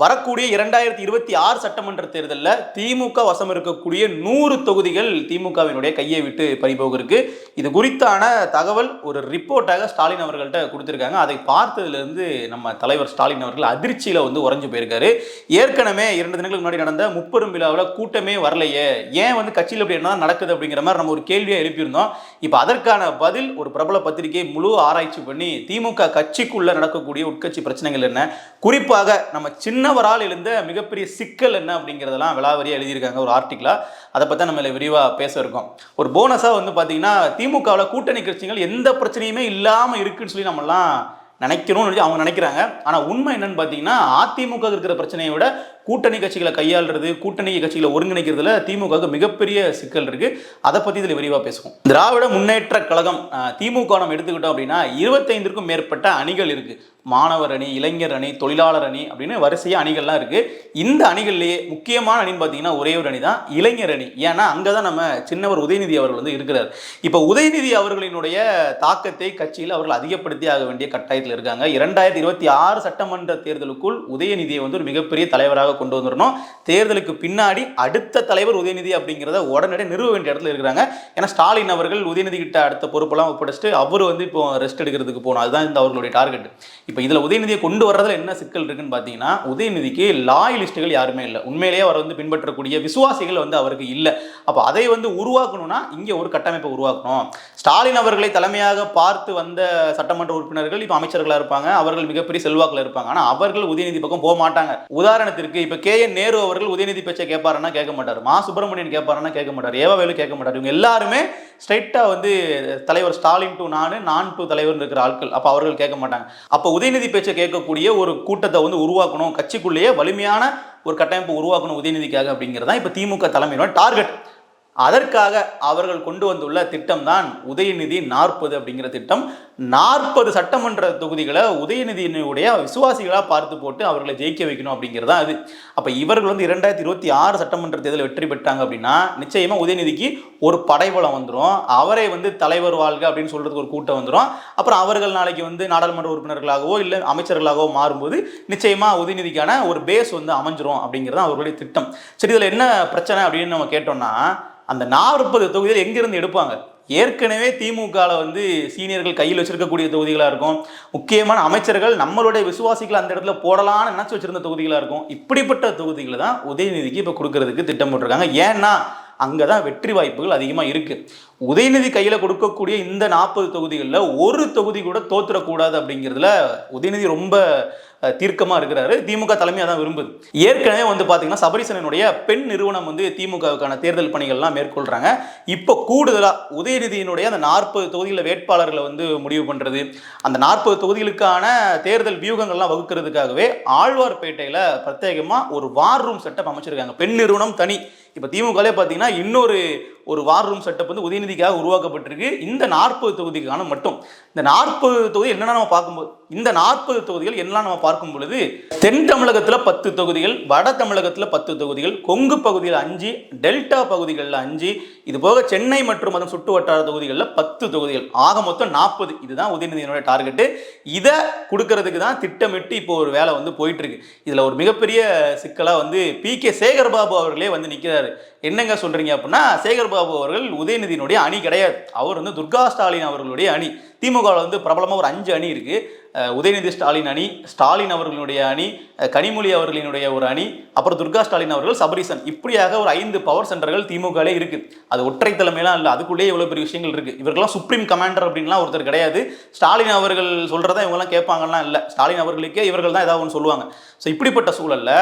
வரக்கூடிய இரண்டாயிரத்தி இருபத்தி ஆறு சட்டமன்ற தேர்தலில் திமுக வசம் இருக்கக்கூடிய நூறு தொகுதிகள் திமுகவினுடைய கையை விட்டு பறிபோகிருக்கு இது குறித்தான தகவல் ஒரு ரிப்போர்ட்டாக ஸ்டாலின் அவர்கள்ட்ட கொடுத்துருக்காங்க. அதை பார்த்ததுலேருந்து நம்ம தலைவர் ஸ்டாலின் அவர்கள் அதிர்ச்சியில் வந்து உறைஞ்சு போயிருக்காரு. ஏற்கனவே இரண்டு தினங்களுக்கு முன்னாடி நடந்த முப்பெரும் விழாவில் கூட்டமே வரலையே. ஏன் வந்து கட்சியில் அப்படி என்ன நடக்குது அப்படிங்கிற மாதிரி நம்ம ஒரு கேள்வியை எழுப்பியிருந்தோம். இப்போ அதற்கான பதில் ஒரு பிரபல பத்திரிகை முழு ஆராய்ச்சி பண்ணி திமுக கட்சிக்குள்ளே நடக்கக்கூடிய உட்கட்சி பிரச்சனைகள் என்ன? குறிப்பாக நம்ம சின்ன சின்னவரால் எழுந்த மிகப்பெரிய சிக்கல் என்ன அப்படிங்கிறதெல்லாம் விலாவரியாக எழுதியிருக்காங்க ஒரு ஆர்டிக்கலா அதை பற்றி நம்ம இதில் விரிவாக பேச இருக்கோம். ஒரு போனஸாக வந்து பார்த்தீங்கன்னா திமுகவில் கூட்டணி கட்சிகள் எந்த பிரச்சனையுமே இல்லாமல் இருக்குன்னு சொல்லி நம்மலாம் நினைக்கணும்னு அவங்க நினைக்கிறாங்க. ஆனால் உண்மை என்னன்னு பார்த்தீங்கன்னா அதிமுக இருக்கிற பிரச்சனையை விட கூட்டணி கட்சிகளை கையாளுறது கூட்டணி கட்சிகளை ஒருங்கிணைக்கிறதுல திமுகவுக்கு மிகப்பெரிய சிக்கல் இருக்கு. அதை பற்றி இதில் விரிவாக பேசுவோம். திராவிட முன்னேற்ற கழகம் திமுக நம்ம எடுத்துக்கிட்டோம் அப்படின்னா இருபத்தைந்திற்கும் மேற்பட்ட அணிகள் இருக்கு. மாணவர் அணி இளைஞர் அணி தொழிலாளர் அணி அப்படின்னு வரிசையாக அணிகள்லாம் இருக்கு. இந்த அணிகள்லேயே முக்கியமான அணின்னு பார்த்தீங்கன்னா ஒரே ஒரு அணி தான் இளைஞர் அணி. ஏன்னா அங்கே தான் நம்ம சின்னவர் உதயநிதி அவர்கள் வந்து இருக்கிறார். இப்போ உதயநிதி அவர்களினுடைய தாக்கத்தை கட்சியில் அவர்கள் அதிகப்படுத்தி ஆக வேண்டிய கட்டாயத்தில் இருக்காங்க. இரண்டாயிரத்தி இருபத்தி ஆறு சட்டமன்ற தேர்தலுக்குள் உதயநிதியை வந்து ஒரு மிகப்பெரிய தலைவராக கொண்டு வந்துடணும் தேர்தலுக்கு பின்னாடி அடுத்த தலைவர் உதயநிதி அப்படிங்கிறத உடனடியே நிறுவ வேண்டிய இடத்துல இருக்கிறாங்க. ஏன்னா ஸ்டாலின் அவர்கள் உதயநிதி கிட்ட அடுத்த பொறுப்பெல்லாம் ஒப்படைச்சிட்டு அவர் வந்து இப்போ ரெஸ்ட் எடுக்கிறதுக்கு போகணும். அதுதான் இந்த அவர்களுடைய டார்கெட் இப்போ இதில் உதயநிதியை கொண்டு வர்றதுல என்ன சிக்கல் இருக்குன்னு பார்த்தீங்கன்னா உதயநிதிக்கு லாயலிஸ்ட்டுகள் யாருமே இல்லை. உண்மையிலேயே அவர் வந்து பின்பற்றக்கூடிய விசுவாசிகள் வந்து அவருக்கு இல்லை. அப்போ அதை வந்து உருவாக்கணும்னா இங்கே ஒரு கட்டமைப்பை உருவாக்கணும். ஸ்டாலின் அவர்களை தலைமையாக பார்த்து வந்த சட்டமன்ற உறுப்பினர்கள் இப்போ அமைச்சர்களாக இருப்பாங்க. அவர்கள் மிகப்பெரிய செல்வாக்கில் இருப்பாங்க. ஆனால் அவர்கள் உதயநிதி பக்கம் போக மாட்டாங்க. உதாரணத்திற்கு இப்போ கே என் நேரு அவர்கள் உதயநிதி பேச்சை கேட்பாருன்னா கேட்க மாட்டார். மா. சுப்பிரமணியன் கேட்பாருன்னா கேட்க மாட்டார். ஏவாவேலு கேட்க மாட்டார். இவங்க எல்லாருமே ஸ்ட்ரைட்டாக வந்து தலைவர் ஸ்டாலின் டு நான் நான் டு தலைவர்னு இருக்கிற ஆட்கள். அப்போ அவர்கள் கேட்க மாட்டாங்க. அப்போ உதயநிதி பேச்சை கேட்கக்கூடிய ஒரு கூட்டத்தை வந்து உருவாக்கணும். கட்சிக்குள்ளேயே வலிமையான ஒரு கட்டமைப்பு உருவாக்கணும் உதயநிதிக்காக அப்படிங்கிறது தான் இப்போ திமுக தலைமையினோட டார்கெட் அதற்காக அவர்கள் கொண்டு வந்துள்ள திட்டம் தான் உதயநிதி நாற்பது அப்படிங்கிற திட்டம். நாற்பது சட்டமன்ற தொகுதிகளை உதயநிதியினுடைய விசுவாசிகளாக பார்த்து போட்டு அவர்களை ஜெயிக்க வைக்கணும் அப்படிங்கிறது தான் அது அப்போ இவர்கள் வந்து இரண்டாயிரத்தி இருபத்தி ஆறு சட்டமன்ற தேர்தலில் வெற்றி பெற்றாங்க அப்படின்னா நிச்சயமாக உதயநிதிக்கு ஒரு படைபலம் வந்துடும் அவரை வந்து தலைவர் வாழ்க அப்படின்னு சொல்கிறதுக்கு ஒரு கூட்டம் வந்துடும் அப்புறம் அவர்கள் நாளைக்கு வந்து நாடாளுமன்ற உறுப்பினர்களாகவோ இல்லை அமைச்சர்களாகவோ மாறும்போது நிச்சயமாக உதயநிதிக்கான ஒரு பேஸ் வந்து அமைஞ்சிரும் அப்படிங்கிறது அவர்களுடைய திட்டம். சரி இதில் என்ன பிரச்சனை அப்படின்னு நம்ம கேட்டோம்னா அந்த நாற்பது தொகுதியில் எங்கிருந்து எடுப்பாங்க? ஏற்கனவே திமுகவில் வந்து சீனியர்கள் கையில் வச்சிருக்கக்கூடிய தொகுதிகளாக இருக்கும். முக்கியமான அமைச்சர்கள் நம்மளுடைய விசுவாசிகளை அந்த இடத்துல போடலாம்னு நினச்சி வச்சிருந்த தொகுதிகளாக இருக்கும். இப்படிப்பட்ட தொகுதிகளை தான் உதயநிதிக்கு இப்போ கொடுக்கறதுக்கு திட்டம் போட்டிருக்காங்க. ஏன்னா அங்கே தான் வெற்றி வாய்ப்புகள் அதிகமாக இருக்குது உதயநிதி கையில் கொடுக்கக்கூடிய இந்த நாற்பது தொகுதிகளில் ஒரு தொகுதி கூட தோத்துடக்கூடாது அப்படிங்கிறதுல உதயநிதி ரொம்ப தீர்க்கமாக தீர்க்கமா இருக்கிறாரு. திமுக தலைமையாக தான் விரும்புது. ஏற்கனவே வந்து பார்த்தீங்கன்னா சபரிசனனுடைய பெண் நிறுவனம் வந்து திமுகவுக்கான தேர்தல் பணிகள்லாம் மேற்கொள்றாங்க. இப்போ கூடுதலாக உதயநிதியினுடைய அந்த நாற்பது தொகுதியில் வேட்பாளர்களை வந்து முடிவு பண்ணுறது அந்த நாற்பது தொகுதிகளுக்கான தேர்தல் வியூகங்கள்லாம் வகுக்கிறதுக்காகவே ஆழ்வார்பேட்டையில் பிரத்யேகமாக ஒரு வார் ரூம் செட்டப் அமைச்சிருக்காங்க. பெண் நிறுவனம் தனி. இப்போ திமுகலே பார்த்தீங்கன்னா இன்னொரு ஒரு வார் ரூம் செட்டப் வந்து உதயநிதிக்காக உருவாக்கப்பட்டிருக்கு. இந்த நாற்பது தொகுதிக்கான மட்டும். இந்த நாற்பது தொகுதி என்னென்ன நம்ம பார்க்கும்போது இந்த நாற்பது தொகுதிகள் என்னெல்லாம் நம்ம பார்க்கும் பொழுது தென் தமிழகத்தில் பத்து தொகுதிகள் வட தமிழகத்தில் பத்து தொகுதிகள் கொங்கு பகுதியில் அஞ்சு டெல்டா பகுதிகளில் அஞ்சு இது போக சென்னை மற்றும் அதன் சுட்டு வட்டார தொகுதிகளில் பத்து தொகுதிகள். ஆக மொத்தம் நாற்பது. இதுதான் உதயநிதியினுடைய டார்கெட்டு இதை கொடுக்கறதுக்கு தான் திட்டமிட்டு இப்போ ஒரு வேலை வந்து போயிட்டு இருக்கு. இதில் ஒரு மிகப்பெரிய சிக்கலாக வந்து பி கே சேகர்பாபு அவர்களே வந்து நிற்கிறாரு என்னங்க சொல்றீங்க அப்படின்னா சேகர்பாபு அவர்கள் உதயநிதியினுடைய அணி கிடையாது. அவர் வந்து துர்கா ஸ்டாலின் அவர்களுடைய அணி. திமுகவில் வந்து பிரபலமாக ஒரு அஞ்சு அணி இருக்கு. உதயநிதி ஸ்டாலின் அணி ஸ்டாலின் அவர்களுடைய அணி கனிமொழி அவர்களினுடைய ஒரு அணி அப்புறம் துர்கா ஸ்டாலின் அவர்கள் சபரிசன் இப்படியாக ஒரு ஐந்து பவர் சென்டர்கள் திமுகலே இருக்கு. அது ஒற்றை தலைமையெல்லாம் இல்லை அதுக்குள்ளேயே இவ்வளோ பெரிய விஷயங்கள் இருக்கு. இவர்கள்லாம் சுப்ரீம் கமாண்டர் அப்படின்லாம் ஒருத்தர் கிடையாது. ஸ்டாலின் அவர்கள் சொல்றதா இவங்கெல்லாம் கேட்பாங்கலாம் இல்லை. ஸ்டாலின் அவர்களுக்கே இவர்கள் தான் ஏதாவது ஒன்று சொல்லுவாங்க. ஸோ இப்படிப்பட்ட சூழலில்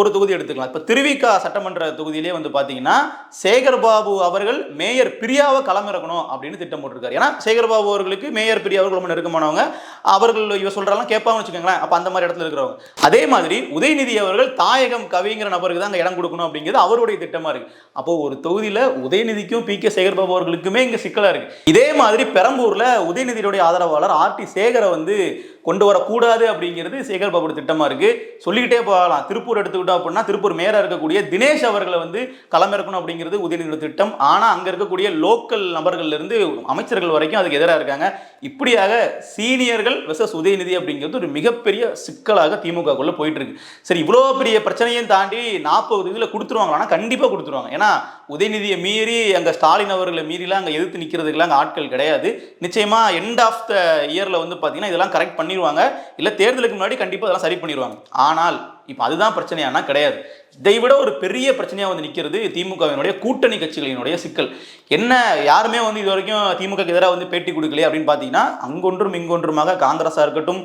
ஒரு தொகுதி எடுத்துக்கலாம். இப்போ திருவிக்கா சட்டமன்ற தொகுதியிலே வந்து பார்த்தீங்கன்னா சேகர்பாபு அவர்கள் மேயர் பிரியாவை களமிறக்கணும் அப்படின்னு திட்டம் போட்டிருக்காரு. ஏன்னா சேகர்பாபு அவர்களுக்கு மேயர் பிரியா அவர்கள் ரொம்ப நெருக்கமானவங்க. அவர்கள் இவ சொல்றாலாம் கேட்பாங்கன்னு வச்சுக்கோங்களேன். அப்போ அந்த மாதிரி இடத்துல இருக்கிறவங்க. அதே மாதிரி உதயநிதி அவர்கள் தாயகம் கவிங்கிற நபருக்கு தான் அங்கே இடம் கொடுக்கணும் அப்படிங்கிறது அவருடைய திட்டமா இருக்கு. அப்போ ஒரு தொகுதியில உதயநிதிக்கும் பி கே சேகர்பாபு அவர்களுக்குமே இங்க சிக்கலா இருக்கு. இதே மாதிரி பெரம்பூர்ல உதயநிதியுடைய ஆதரவாளர் ஆர் டி சேகரை வந்து கொண்டு வரக்கூடாது அப்படிங்கிறது சேகர் திட்டமாக திட்டமா இருக்கு. சொல்லிக்கிட்டே போகலாம். திருப்பூர் எடுத்துக்கிட்டோம் அப்படின்னா திருப்பூர் மேயரா இருக்கக்கூடிய தினேஷ் அவர்களை வந்து களமிறக்கணும் அப்படிங்கிறது உதயநிதியோட திட்டம். ஆனா அங்க இருக்கக்கூடிய லோக்கல் நபர்கள்ல இருந்து அமைச்சர்கள் வரைக்கும் அதுக்கு எதிராக இருக்காங்க. இப்படியாக சீனியர்கள் வெசஸ் உதயநிதி அப்படிங்கிறது ஒரு மிகப்பெரிய சிக்கலாக திமுகக்குள்ள போயிட்டு இருக்கு சரி இவ்வளோ பெரிய பிரச்சனையும் தாண்டி நாற்பது இதில் கொடுத்துருவாங்க ஆனால் கண்டிப்பாக கொடுத்துருவாங்க. ஏன்னா உதயநிதியை மீறி அங்கே ஸ்டாலின் அவர்களை மீறிலாம் அங்கே எதிர்த்து நிற்கிறதுக்கெல்லாம் அங்கே ஆட்கள் கிடையாது. நிச்சயமாக எண்ட் ஆஃப் த இயரில் வந்து பார்த்தீங்கன்னா இதெல்லாம் கரெக்ட் பண்ணிடுவாங்க இல்லை தேர்தலுக்கு முன்னாடி கண்டிப்பாக அதெல்லாம் சரி பண்ணிடுவாங்க ஆனால் இப்போ அதுதான் பிரச்சனையானா கிடையாது. இதை விட ஒரு பெரிய பிரச்சனையாக வந்து நிற்கிறது திமுகவினுடைய கூட்டணி கட்சிகளினுடைய சிக்கல். என்ன யாருமே வந்து இது வரைக்கும் திமுக எதிராக வந்து பேட்டி கொடுக்கலையே அப்படின்னு பார்த்தீங்கன்னா அங்கொன்றும் இங்கொன்றுமாக காங்கிரஸாக இருக்கட்டும்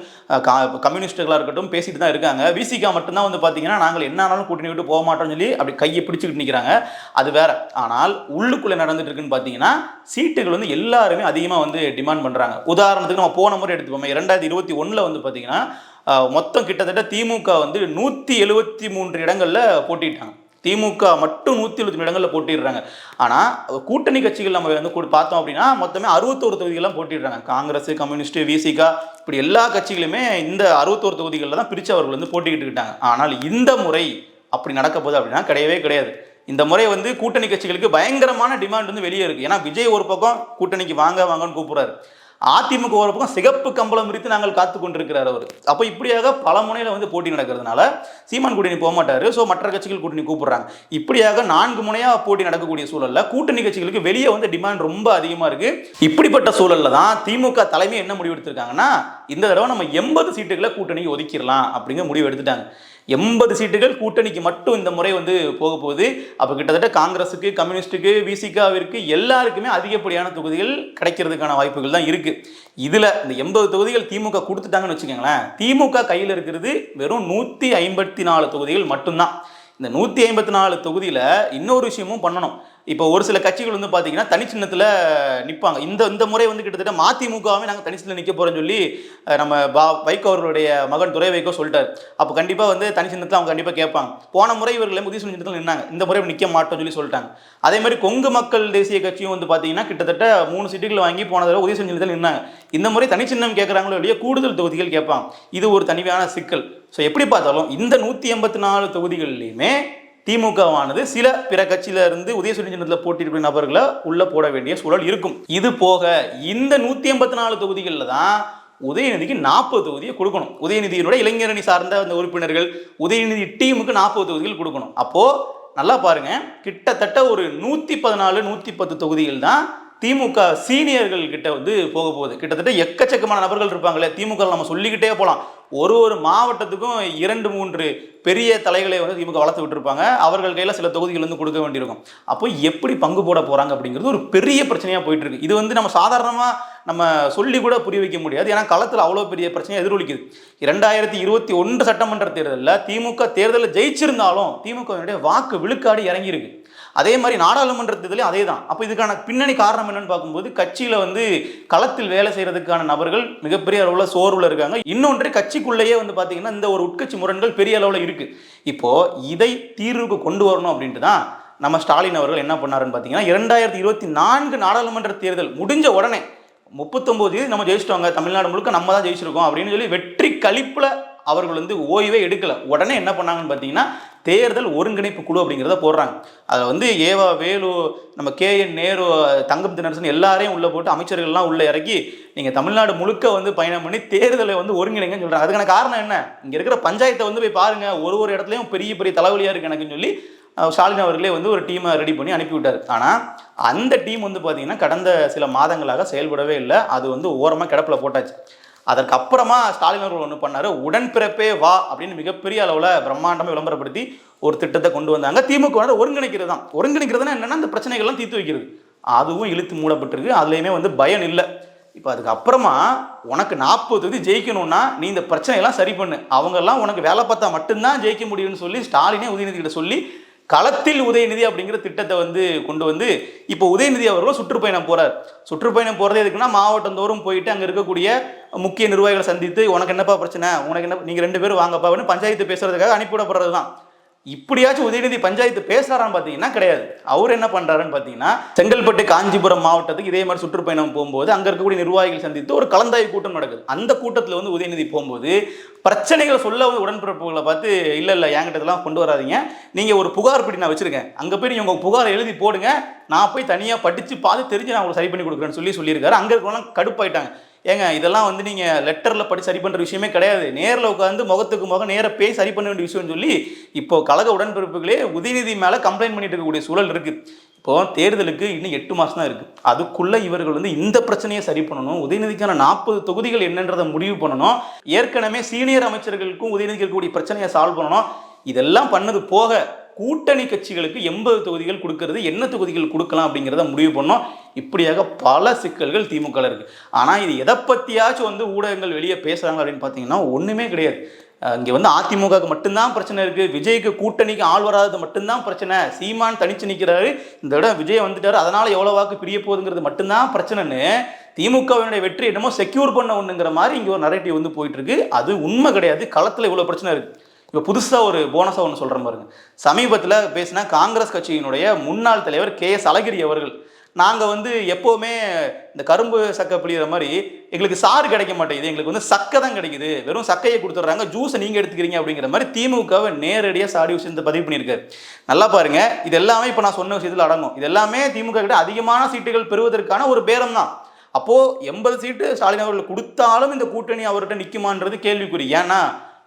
கா- கம்யூனிஸ்டுகளாக இருக்கட்டும் பேசிட்டு தான் இருக்காங்க. விசிகா மட்டும்தான் வந்து பார்த்தீங்கன்னா நாங்கள் என்ன ஆனாலும் கூட்டணி விட்டு போக மாட்டோம்னு சொல்லி அப்படி கையை பிடிச்சிக்கிட்டு நிற்கிறாங்க அது வேற. ஆனால் உள்ளுக்குள்ளே நடந்துட்டு இருக்குன்னு பார்த்தீங்கன்னா சீட்டுகள் வந்து எல்லாருமே அதிகமாக வந்து டிமாண்ட் பண்ணுறாங்க உதாரணத்துக்கு நம்ம போன முறை எடுத்துப்போம் இரண்டாயிரத்தி இருபத்தி ஒன்றில் வந்து பார்த்தீங்கன்னா மொத்தம் கிட்டத்தட்ட திமுக வந்து நூற்றி எழுபத்தி மூன்று இடங்களில் போட்டிட்டாங்க. திமுக மட்டும் நூற்றி எழுபத்தி இடங்களில் போட்டிடுறாங்க. ஆனால் கூட்டணி கட்சிகள் நம்ம வந்து பார்த்தோம் அப்படின்னா மொத்தமே அறுபத்தோரு தொகுதிகள்லாம் போட்டிடுறாங்க. காங்கிரஸ் கம்யூனிஸ்ட் விசிகா இப்படி எல்லா கட்சிகளுமே இந்த அறுபத்தோரு தொகுதிகளில் தான் பிரித்து அவர்கள் வந்து போட்டிக்கிட்டு இருக்காங்க. ஆனால் இந்த முறை அப்படி நடக்க போகுது அப்படின்னா கிடையவே கிடையாது. இந்த முறை வந்து கூட்டணி கட்சிகளுக்கு பயங்கரமான டிமாண்ட் வந்து வெளியே இருக்குது ஏன்னா விஜய் ஒரு பக்கம் கூட்டணிக்கு வாங்க வாங்கன்னு கூப்பிட்றாரு. அதிமுக ஒரு பக்கம் சிகப்பு கம்பளம் விரித்து நாங்கள் காத்து கொண்டிருக்கிறார் அவர். அப்போ இப்படியாக பல முனையில் வந்து போட்டி நடக்கிறதுனால சீமான் கூட்டணி போக மாட்டார் ஸோ மற்ற கட்சிகள் கூட்டணி கூப்பிடுறாங்க. இப்படியாக நான்கு முனையாக போட்டி நடக்கக்கூடிய சூழலில் கூட்டணி கட்சிகளுக்கு வெளியே வந்து டிமாண்ட் ரொம்ப அதிகமாக இருக்குது இப்படிப்பட்ட சூழலில் தான் திமுக தலைமை என்ன முடிவெடுத்திருக்காங்கன்னா இந்த தடவை நம்ம எண்பது சீட்டுகளை கூட்டணிக்கு ஒதுக்கிடலாம் அப்படிங்கிற முடிவு எடுத்துட்டாங்க. எண்பது சீட்டுகள் கூட்டணிக்கு மட்டும் இந்த முறை வந்து போக போகுது. அப்போ கிட்டத்தட்ட காங்கிரஸுக்கு கம்யூனிஸ்ட்டுக்கு விசிகாவிற்கு எல்லாருக்குமே அதிகப்படியான தொகுதிகள் கிடைக்கிறதுக்கான வாய்ப்புகள் தான் இருக்குது இதில் இந்த எண்பது தொகுதிகள் திமுக கொடுத்துட்டாங்கன்னு வச்சுக்கோங்களேன் திமுக கையில் இருக்கிறது வெறும் நூற்றி ஐம்பத்தி நாலு தொகுதிகள் மட்டும்தான். இந்த நூற்றி ஐம்பத்தி நாலு தொகுதியில் இன்னொரு விஷயமும் பண்ணணும். இப்போ ஒரு சில கட்சிகள் வந்து பார்த்தீங்கன்னா தனிச்சின்னத்தில் நிற்பாங்க இந்த இந்த முறை வந்து கிட்டத்தட்ட மதிமுகவே நாங்கள் தனிச்சின்ன நிற்க போகிறோம்னு சொல்லி நம்ம பா வைகோ அவர்களுடைய மகன் துறை வைகோ சொல்லிட்டார். அப்போ கண்டிப்பாக வந்து தனிச்சின்னத்தில் அவங்க கண்டிப்பாக கேட்பாங்க. போன முறை இவர்கள் உதவி சின்னத்தில் நின்னாங்க. இந்த முறை நிற்க மாட்டோம்னு சொல்லி சொல்லிட்டாங்க. அதே மாதிரி கொங்கு மக்கள் தேசிய கட்சியும் வந்து பார்த்தீங்கன்னா கிட்டத்தட்ட மூணு சீட்டுகள் வாங்கி போன தடவை உதவி சின்னத்தில் நின்னாங்க. இந்த முறை தனிச்சின்னம் கேட்குறாங்களோ இல்லையா கூடுதல் தொகுதிகள் கேட்பாங்க. இது ஒரு தனிமையான சிக்கல். ஸோ எப்படி பார்த்தாலும் இந்த நூற்றி எண்பத்தி நாலு தொகுதிகள்லையுமே திமுகவானது சில பிற கட்சியில இருந்து உதயசூரியன் சின்னத்தில் நபர்களை உள்ள போட வேண்டிய சூழல் இருக்கும். இது போக இந்த நூற்றி எண்பத்தி நாலு தொகுதிகளில் தான் உதயநிதிக்கு நாற்பது தொகுதியை கொடுக்கணும். உதயநிதியினுடைய இளைஞரணி சார்ந்த அந்த உறுப்பினர்கள் உதயநிதி டீமுக்கு நாற்பது தொகுதிகள் கொடுக்கணும். அப்போ நல்லா பாருங்க கிட்டத்தட்ட ஒரு நூற்றி பதினாலு நூற்றி பத்து தொகுதிகள் தான் திமுக சீனியர்கள் கிட்ட வந்து போக போகுது. கிட்டத்தட்ட எக்கச்சக்கமான நபர்கள் இருப்பாங்களே திமுக நம்ம சொல்லிக்கிட்டே போகலாம் ஒரு ஒரு மாவட்டத்துக்கும் இரண்டு மூன்று பெரிய தலைகளை வந்து திமுக வளர்த்து விட்டுருப்பாங்க. அவர்கள் கையில் சில தொகுதிகள் வந்து கொடுக்க வேண்டியிருக்கும். அப்போ எப்படி பங்கு போட போகிறாங்க அப்படிங்கிறது ஒரு பெரிய பிரச்சனையாக போயிட்டு இருக்கு இது வந்து நம்ம சாதாரணமாக நம்ம சொல்லி கூட புரிய வைக்க முடியாது. ஏன்னா களத்தில் அவ்வளோ பெரிய பிரச்சனையை எதிரொலிக்குது. இரண்டாயிரத்தி இருபத்தி ஒன்று சட்டமன்ற தேர்தலில் திமுக தேர்தலில் ஜெயிச்சிருந்தாலும் திமுகவினுடைய வாக்கு விழுக்காடு இறங்கியிருக்கு. அதே மாதிரி நாடாளுமன்ற தேர்தலையும் அதே தான் அப்போ இதுக்கான பின்னணி காரணம் என்னன்னு பார்க்கும்போது கட்சியில் வந்து களத்தில் வேலை செய்கிறதுக்கான நபர்கள் மிகப்பெரிய அளவில் சோர்வில் இருக்காங்க. இன்னொன்று கட்சிக்குள்ளேயே வந்து பார்த்தீங்கன்னா இந்த ஒரு உட்கட்சி முரண்கள் பெரிய அளவில் இருக்குது இப்போது இதை தீர்வுக்கு கொண்டு வரணும் அப்படின்ட்டு தான் நம்ம ஸ்டாலின் அவர்கள் என்ன பண்ணாருன்னு பார்த்தீங்கன்னா இரண்டாயிரத்தி இருபத்தி நான்கு நாடாளுமன்ற தேர்தல் முடிஞ்ச உடனே முப்பத்தொம்போது தேதி நம்ம ஜெயிச்சிட்டோங்க. தமிழ்நாடு முழுக்க நம்ம தான் ஜெயிச்சிருக்கோம் அப்படின்னு சொல்லி வெற்றி கழிப்பில் அவர்கள் வந்து ஓய்வே எடுக்கல. உடனே என்ன பண்ணாங்கன்னு பார்த்தீங்கன்னா தேர்தல் ஒருங்கிணைப்பு குழு அப்படிங்கிறத போடுறாங்க. அதில் வந்து ஏவா வேலு நம்ம கே என் நேரு தங்கம் தினரசன் எல்லாரையும் உள்ளே போட்டு அமைச்சர்கள்லாம் உள்ளே இறக்கி நீங்கள் தமிழ்நாடு முழுக்க வந்து பயணம் பண்ணி தேர்தலை வந்து ஒருங்கிணைங்கன்னு சொல்கிறாங்க அதுக்கான காரணம் என்ன? இங்கே இருக்கிற பஞ்சாயத்தை வந்து போய் பாருங்கள் ஒரு ஒரு இடத்துலையும் பெரிய பெரிய தலைவலியாக இருக்கு எனக்குன்னு சொல்லி ஸ்டாலின் அவர்களே வந்து ஒரு டீமை ரெடி பண்ணி அனுப்பிவிட்டார். ஆனால் அந்த டீம் வந்து பார்த்தீங்கன்னா கடந்த சில மாதங்களாக செயல்படவே இல்லை. அது வந்து ஓரமாக கிடப்பில் போட்டாச்சு. அதற்கு அப்புறமா ஸ்டாலின் அவர்கள் ஒன்று பண்ணார் உடன்பிறப்பே வா அப்படின்னு மிகப்பெரிய அளவில் பிரம்மாண்டமாக விளம்பரப்படுத்தி ஒரு திட்டத்தை கொண்டு வந்தாங்க. திமுக வந்து ஒருங்கிணைக்கிறது தான் ஒருங்கிணைக்கிறதுனா என்னென்னா அந்த பிரச்சனைகள்லாம் தீர்த்து வைக்கிறது. அதுவும் இழுத்து மூடப்பட்டிருக்கு. அதுலேயுமே வந்து பயன் இல்லை. இப்போ அதுக்கப்புறமா உனக்கு நாற்பது தொகுதி ஜெயிக்கணும்னா நீ இந்த பிரச்சனையெல்லாம் சரி பண்ணு. அவங்கெல்லாம் உனக்கு வேலை பார்த்தா மட்டும்தான் ஜெயிக்க முடியும்னு சொல்லி ஸ்டாலினே உதயநிதி கிட்ட சொல்லி களத்தில் உதயநிதி அப்படிங்கிற திட்டத்தை வந்து கொண்டு வந்து இப்போ உதயநிதி அவர்களும் சுற்றுப்பயணம் போறார். சுற்றுப்பயணம் போகிறது எதுக்குன்னா மாவட்டந்தோறும் போயிட்டு அங்கே இருக்கக்கூடிய முக்கிய நிர்வாகிகளை சந்தித்து உனக்கு என்னப்பா பிரச்சனை? உனக்கு என்ன நீங்கள் ரெண்டு பேரும் வாங்கப்பா அப்படின்னு பஞ்சாயத்து பேசுறதுக்காக அனுப்பிவிடப்படுறது தான் இப்படியாச்சும் உதயநிதி பஞ்சாயத்து பேசுறாரான்னு பார்த்தீங்கன்னா கிடையாது. அவர் என்ன பண்றாருன்னு பார்த்தீங்கன்னா செங்கல்பட்டு காஞ்சிபுரம் மாவட்டத்துக்கு இதே மாதிரி சுற்றுப்பயணம் போகும்போது அங்க இருக்கக்கூடிய நிர்வாகிகள் சந்தித்து ஒரு கலந்தாய்வு கூட்டம் நடக்குது. அந்த கூட்டத்தில் வந்து உதயநிதி போகும்போது பிரச்சனைகளை சொல்ல வந்து உடன்பிறப்புகளை பார்த்து இல்லை இல்லை என்கிட்ட இதெல்லாம் கொண்டு வராதீங்க. நீங்கள் ஒரு புகார் பிடி நான் வச்சிருக்கேன். அங்கே போய் நீங்கள் உங்கள் புகாரை எழுதி போடுங்க. நான் போய் தனியாக படித்து பார்த்து தெரிஞ்சு நான் உங்களுக்கு சரி பண்ணி கொடுக்குறேன்னு சொல்லி சொல்லியிருக்காரு. அங்கே இருக்கவங்களாம் கடுப்பாயிட்டாங்க. ஏங்க இதெல்லாம் வந்து நீங்க லெட்டர்ல படி சரி பண்ற விஷயமே கிடையாது. நேரில் உட்காந்து முகத்துக்கு முகம் நேர பேசி சரி பண்ண வேண்டிய விஷயம்னு சொல்லி இப்போ கழக உடன்பிறப்புகளே உதயநிதி மேல கம்ப்ளைண்ட் பண்ணிட்டு இருக்கக்கூடிய சூழல் இருக்கு. இப்போ தேர்தலுக்கு இன்னும் எட்டு மாசம் தான் இருக்கு. அதுக்குள்ள இவர்கள் வந்து இந்த பிரச்சனையை சரி பண்ணணும் உதயநிதிக்கான நாற்பது தொகுதிகள் என்னன்றதை முடிவு பண்ணணும் ஏற்கனவே சீனியர் அமைச்சர்களுக்கும் உதயநிதிக்கு இருக்கக்கூடிய பிரச்சனையை சால்வ் பண்ணணும். இதெல்லாம் பண்ணது போக கூட்டணி கட்சிகளுக்கு எண்பது தொகுதிகள் கொடுக்கறது என்ன தொகுதிகள் கொடுக்கலாம் அப்படிங்கிறத முடிவு பண்ணோம். இப்படியாக பல சிக்கல்கள் திமுக இருக்கு. ஆனால் இது எதை பற்றியாச்சும் வந்து ஊடகங்கள் வெளியே பேசுகிறாங்க அப்படின்னு பார்த்தீங்கன்னா ஒன்றுமே கிடையாது. இங்கே வந்து அதிமுகவுக்கு மட்டும்தான் பிரச்சனை இருக்குது விஜய்க்கு கூட்டணிக்கு ஆள் வராதது மட்டும்தான் பிரச்சனை. சீமான் தனிச்சு நிற்கிறாரு இந்த இடம் விஜய் வந்துட்டார். அதனால் எவ்வளோ வாக்கு பிரிய போகுதுங்கிறது மட்டும்தான் பிரச்சனைன்னு திமுகவினுடைய வெற்றி என்னமோ செக்யூர் பண்ண ஒன்றுங்கிற மாதிரி இங்கே ஒரு நரேட்டிவ் வந்து போயிட்டுருக்கு அது உண்மை கிடையாது. களத்தில் இவ்வளோ பிரச்சனை இருக்குது இப்போ புதுசாக ஒரு போனஸாக ஒன்று சொல்கிற பாருங்க. சமீபத்தில் பேசினா காங்கிரஸ் கட்சியினுடைய முன்னாள் தலைவர் கே எஸ் அழகிரி அவர்கள். நாங்கள் வந்து எப்போவுமே இந்த கரும்பு சக்கை பிடிக்கிற மாதிரி எங்களுக்கு சாறு கிடைக்க மாட்டேங்குது. எங்களுக்கு வந்து சக்கை தான் கிடைக்குது. வெறும் சக்கையை கொடுத்துட்றாங்க. ஜூஸை நீங்கள் எடுத்துக்கிறீங்க அப்படிங்கிற மாதிரி திமுகவை நேரடியாக சாடி விஷயத்தை பதிவு பண்ணியிருக்காரு. நல்லா பாருங்கள் இது எல்லாமே இப்போ நான் சொன்ன விஷயத்தில் அடங்கும். இது எல்லாமே திமுக கிட்ட அதிகமான சீட்டுகள் பெறுவதற்கான ஒரு பேரம் தான். அப்போது எண்பது சீட்டு ஸ்டாலின் அவர்கள் கொடுத்தாலும் இந்த கூட்டணி அவர்கிட்ட நிற்குமான்றது கேள்விக்குறி. ஏன்னா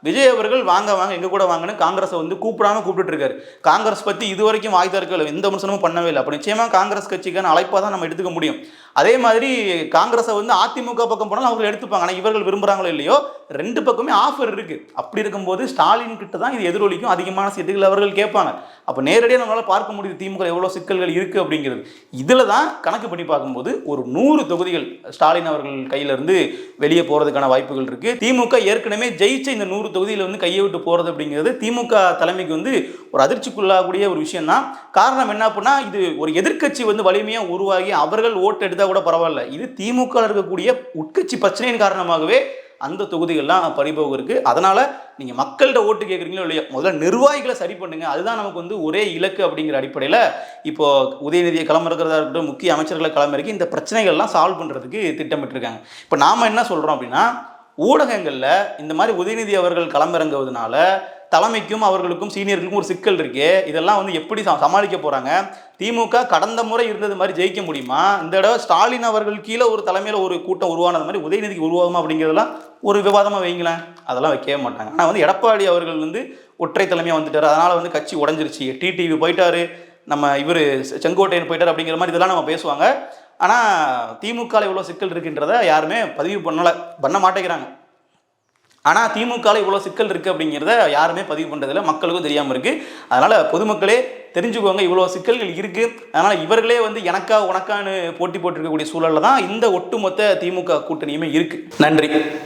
விஜய் அவர்கள் வாங்க வாங்க எங்க கூட வாங்கன்னு காங்கிரஸை வந்து கூப்பிடாம கூப்பிட்டு இருக்காரு காங்கிரஸ் பற்றி இது வரைக்கும் வாய் திறக்கல. எந்த விமர்சனமும் பண்ணவே இல்லை. அப்ப நிச்சயமாக காங்கிரஸ் கட்சிக்கான அழைப்பாக தான் நம்ம எடுத்துக்க முடியும். அதே மாதிரி காங்கிரஸை வந்து அதிமுக பக்கம் போனாலும் அவர்கள் எடுத்துப்பாங்க. ஆனால் இவர்கள் விரும்புகிறாங்களோ இல்லையோ ரெண்டு பக்கமே ஆஃபர் இருக்குது அப்படி இருக்கும்போது ஸ்டாலின் கிட்ட தான் இது எதிரொலிக்கும். அதிகமான சீட்டுகள் அவர்கள் கேட்பாங்க. அப்போ நேரடியாக நம்மளால் பார்க்க முடியுது திமுக எவ்வளோ சிக்கல்கள் இருக்குது அப்படிங்கிறது. இதில் தான் கணக்கு பண்ணி பார்க்கும்போது ஒரு நூறு தொகுதிகள் ஸ்டாலின் அவர்கள் கையிலேருந்து வெளியே போகிறதுக்கான வாய்ப்புகள் இருக்குது திமுக ஏற்கனவே ஜெயிச்ச இந்த நூறு தொகுதியில் வந்து கையை விட்டு போகிறது அப்படிங்கிறது திமுக தலைமைக்கு வந்து ஒரு அதிர்ச்சிக்குள்ளாகக்கூடிய ஒரு விஷயம் தான் காரணம் என்ன அப்படின்னா இது ஒரு எதிர்க்கட்சி வந்து வலிமையாக உருவாகி அவர்கள் ஓட்டு எடுத்தால் கூட பரவாயில்ல. இது திமுக இருக்கக்கூடிய உட்கட்சி பிரச்சனையின் காரணமாகவே அந்த தொகுதிகள்லாம் பறிபோக இருக்கு அதனால நீங்க மக்கள்கிட்ட ஓட்டு கேட்குறீங்களோ இல்லையோ முதல்ல நிர்வாகிகளை சரி பண்ணுங்க. அதுதான் நமக்கு வந்து ஒரே இலக்கு அப்படிங்கிற அடிப்படையில் இப்போ உதயநிதியை களமிறக்கிறதா இருக்கட்டும் முக்கிய அமைச்சர்களை களமிறக்கி இந்த பிரச்சனைகள்லாம் சால்வ் பண்றதுக்கு திட்டமிட்டிருக்காங்க. இப்போ நாம என்ன சொல்றோம் அப்படின்னா ஊடகங்களில் இந்த மாதிரி உதயநிதி அவர்கள் களமிறங்குவதனால தலைமைக்கும் அவர்களுக்கும் சீனியர்களுக்கும் ஒரு சிக்கல் இருக்கு. இதெல்லாம் வந்து எப்படி ச- சமாளிக்க போறாங்க? திமுக கடந்த முறை இருந்தது மாதிரி ஜெயிக்க முடியுமா? இந்த தடவை ஸ்டாலின் அவர்கள் கீழே ஒரு தலைமையில் ஒரு கூட்டம் உருவானது மாதிரி உதயநிதிக்கு உருவாகுமா அப்படிங்கிறதெல்லாம் ஒரு விவாதமா வைங்களேன். அதெல்லாம் வைக்கவே மாட்டாங்க. ஆனால் வந்து எடப்பாடி அவர்கள் வந்து ஒற்றை தலைமையாக வந்துட்டார். அதனால வந்து கட்சி உடஞ்சிருச்சு. டிடிவி போயிட்டாரு. நம்ம இவர் செங்கோட்டையன் போயிட்டார் அப்படிங்கிற மாதிரி இதெல்லாம் நம்ம பேசுவாங்க. ஆனால் திமுக இவ்வளோ சிக்கல் இருக்குன்றத யாருமே பதிவு பண்ணலை பண்ண மாட்டேங்கிறாங்க. ஆனால் திமுகவில் இவ்வளோ சிக்கல் இருக்குது அப்படிங்கிறத யாருமே பதிவு பண்ணுறதில்ல மக்களுக்கும் தெரியாமல் இருக்குது அதனால் பொதுமக்களே தெரிஞ்சுக்கோங்க இவ்வளோ சிக்கல்கள் இருக்குது அதனால் இவர்களே வந்து எனக்கா உனக்கான்னு போட்டி போட்டிருக்கக்கூடிய சூழலில் தான் இந்த ஒட்டுமொத்த திமுக கூட்டணியுமே இருக்குது நன்றி.